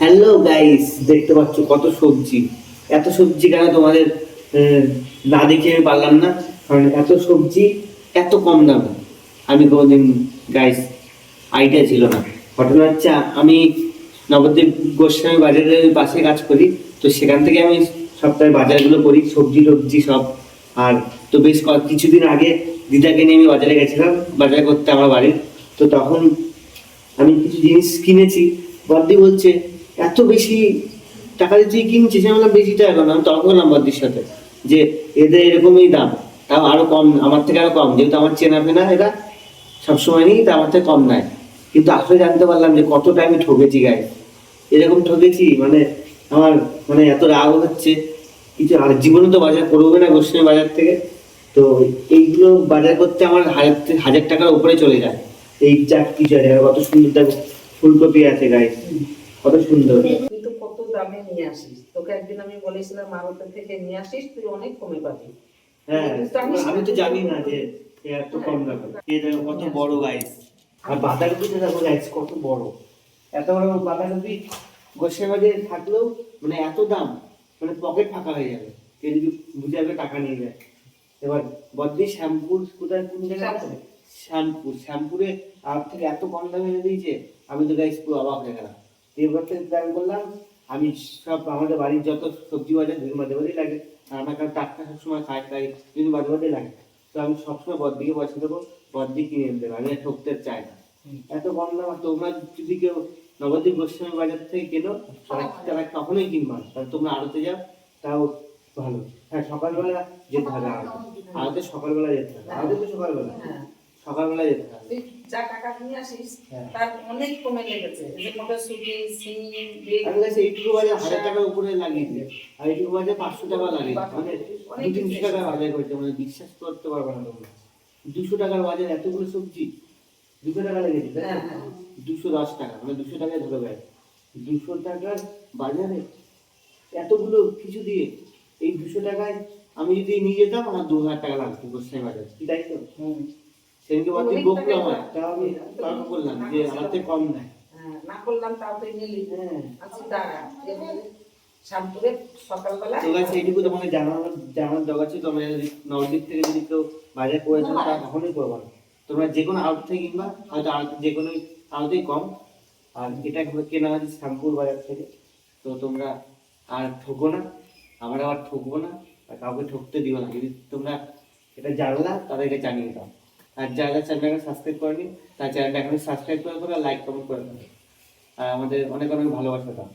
Hello guys দেখতে পাচ্ছ কত সবজি। এত সবজি কেন তোমাদের না দেখে আমি পারলাম না? কারণ এত সবজি এত কম দামে। আমি কোনোদিন গাইস আইডিয়া ছিল না। ঘটনা হচ্ছে, আমি নবদ্বীপ গোস্বামী বাজারের পাশে কাজ করি, তো সেখান থেকে আমি সপ্তাহে বাজারগুলো করি, সবজি টবজি সব। আর তো বেশ কিছুদিন আগে দিদাকে নিয়ে আমি বাজারে গেছিলাম, বাজার করতে আমার বাড়ির। তো তখন আমি কিছু জিনিস কিনেছি। বদ্দি বলছে এত বেশি টাকা দিয়ে তুই কিনছিস? আমি বললাম, বেশি টাকা আমি তর্ক করলাম বদ্দির সাথে যে এদের এরকমই দাম। তাও আরও কম, আমার থেকে আরও কম। যেহেতু আমার চেনা ফেনা এরা সবসময় নিই, তা আমার থেকে কম নেয় কিন্তু আসলে জানতে পারলাম যে কতটা আমি ঠকেছি গায়ে এরকম ঠকেছি মানে আমার মানে এত রাগ হচ্ছে। কিছু আর জীবনে তো বাজার করব না গোস্বামী বাজার থেকে। তো এইগুলো বাজার করতে আমার হাজার হাজার টাকার উপরে চলে যায়। এই যা কিছু কত সুন্দর ফুলকপি আছে গায়ে কত সুন্দর। তুই তো কত দামে নিয়ে আসিস। তোকে একদিন আমি বলেছিলাম মারুতের থেকে নিয়ে আসিস তুই অনেক কমে পাবি। হ্যাঁ আমি তো জানি না যে এত কম দামে। এই দেখো কত বড় গাইস আর বাঁধাকপিটা দেখো গাইস কত বড়। এত বড় বাঁধাকপি গোসে বাজে থাকলেও মানে এত দাম মানে পকেট ফাঁকা হয়ে যাবে। কেউ যদি বুঝে যাবে টাকা নিয়ে যায়। এবার বদ্রি শ্যাম্পুর কোথায় কোন জায়গায় আছে? শ্যাম্পুর। শ্যাম্পুরে। আমার থেকে এত কম দামে এনে দিয়েছে আমি তো গাইস পুরো অবাক হয়ে গেলাম। থেকে প্ল্যান করলাম। আমি সব আমাদের বাড়ির যত সবজি বাজার দুদিন মাঝে মাঝেই লাগে আমার কাছে টাটকা সবসময় খাই তাই দুদিন মাঝে মাঝেই লাগে। তো আমি সবসময় বদ্দিকে পয়সা দেবো বদ্দি কিনে এনে দেবো, আমি আর ঠকতে চাই না। এত কম দাম তোমরা যদি কেউ নবদ্বীপ গোস্বামী বাজার থেকে কেনো, তারা তখনই কিনবা তাহলে তোমরা আড়তে যাও, তাও ভালো। হ্যাঁ সকালবেলা যেতে হবে আড়তে আড়তে সকালবেলা যেতে হবে আড়তে তো সকালবেলা। হ্যাঁ। সকালবেলা যেতে হবে যা টাকা নিয়ে আসিস হ্যাঁ। তার অনেক কমে লেগেছে যে সিম বেগ আমি কাছে এইটুকু বাজার হাজার টাকার উপরে আর এইটুকু বাজার পাঁচশো টাকা লাগিয়ে মানে দু তিনশো টাকা বাজার করছে মানে বিশ্বাস করতে পারবে না তোমরা। দুশো টাকার বাজার এতগুলো সবজি দুশো টাকা লেগেছে তাই হ্যাঁ, হ্যাঁ। দুশো দশ টাকা মানে দুশো টাকায় ধরে দেয় দুশো টাকার বাজারে এতগুলো কিছু দিয়ে এই দুশো টাকায় আমি যদি নিয়ে যেতাম আমার দু হাজার টাকা লাগতো। গোস্বামী বাজার কি তাই তো। সেদিনকে বাদ বকলো আমার। তাও আমি করলাম যে আমার থেকে কম নেয় হ্যাঁ, না করলাম তাও তুই নিলি হ্যাঁ। আচ্ছা দাঁড়া সকালবেলা তো গাছ এইটুকু তোমাকে জানানোর জানানোর দরকার ছিল তোমরা যদি থেকে যদি কেউ বাজার করেছ তা কখনোই করব না। তোমরা যে কোনো আউট থেকে কিনবা হয়তো আউট যে কোনো আউটেই কম। আর এটা কেনা শ্যামপুর বাজার থেকে। তো তোমরা আর ঠকো না। আমরা আবার ঠকবো না। আর কাউকে ঠকতে দিও না। যদি তোমরা এটা জানলা তাদেরকে জানিয়ে দাও। আর যারা চ্যানেলটাকে সাবস্ক্রাইব করেনি, তার চ্যানেলটা এখন সাবস্ক্রাইব করে লাইক কমেন্ট করে আর আমাদের অনেক অনেক ভালোবাসা দাও।